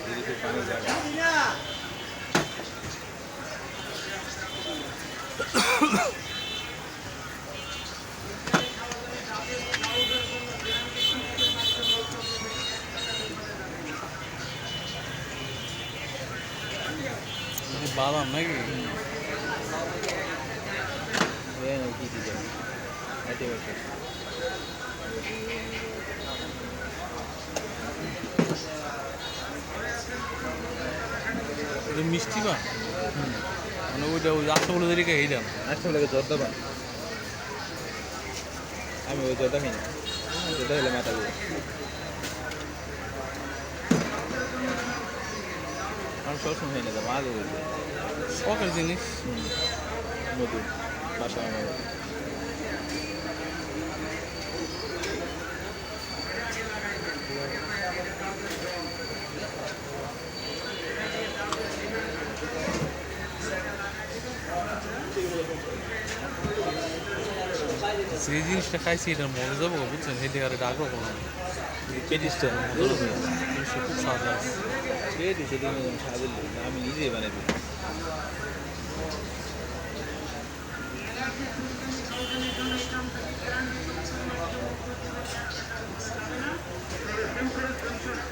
নদীতে পানি যায় বাদাম নাকি কি দিতে মিষ্টি বা মানে ওইটা ওই বলে দিকে এইটা আচ্ছা লাগে জর্দা পান। আমি ওই জর্দা খাই না। জর্দা হলে মাথা দিয়ে আমি সবসময় খাই না তো মা দেবো শখের জিনিস। মধু বাসা আমার যে জিনিসটা খাইছি এটা মজা যাবো বুঝছেন হেঁটে আর এটা আগ্রহ করলাম পেটিসটা জিনিসটা খুব স্বাদ আছে পেটি সেদিন সারাদিন আমি নিজেই বানাই দিই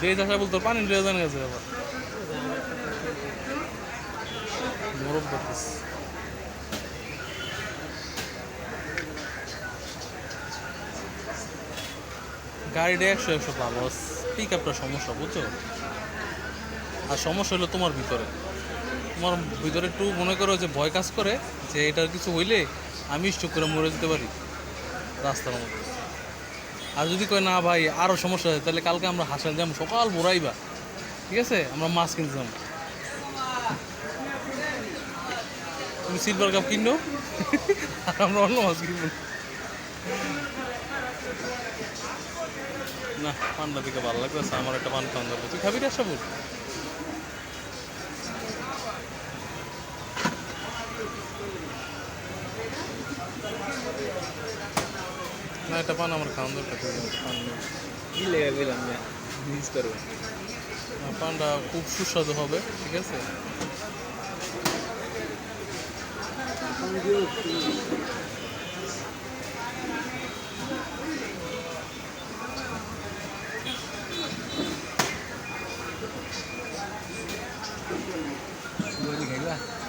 যে চাষা বলতো পানি লিয়ে জানা গেছে আবার মরম করতেছে গাড়িটা একশো একশো ভালো পিক আপটা সমস্যা, বুঝছ? আর সমস্যা হলো তোমার ভিতরে। তোমার ভিতরে একটু মনে করো যে ভয় কাজ করে যে এটার কিছু হইলে আমি স্টক করে মরে যেতে পারি রাস্তার মধ্যে। আর যদি কয়, না ভাই আরও সমস্যা হয় তাহলে কালকে আমরা হাসাল যাম, সকাল ভোরাইবা ঠিক আছে? আমরা মাছ কিনতে যাব তুমি সিলভার কাপ কিনো? আর আমরা অন্য মাছ কিনবো। না পান্ডা দিকে ভালো লাগতেছে আমার একটা পান খাওয়ান দরকার তুই খাবি রে সাবুর না একটা পান আমার খাওয়ান দরকার পান না মিস করব। না, পানটা খুব সুস্বাদু হবে ঠিক আছে খাইবা সুগারি দেন একটা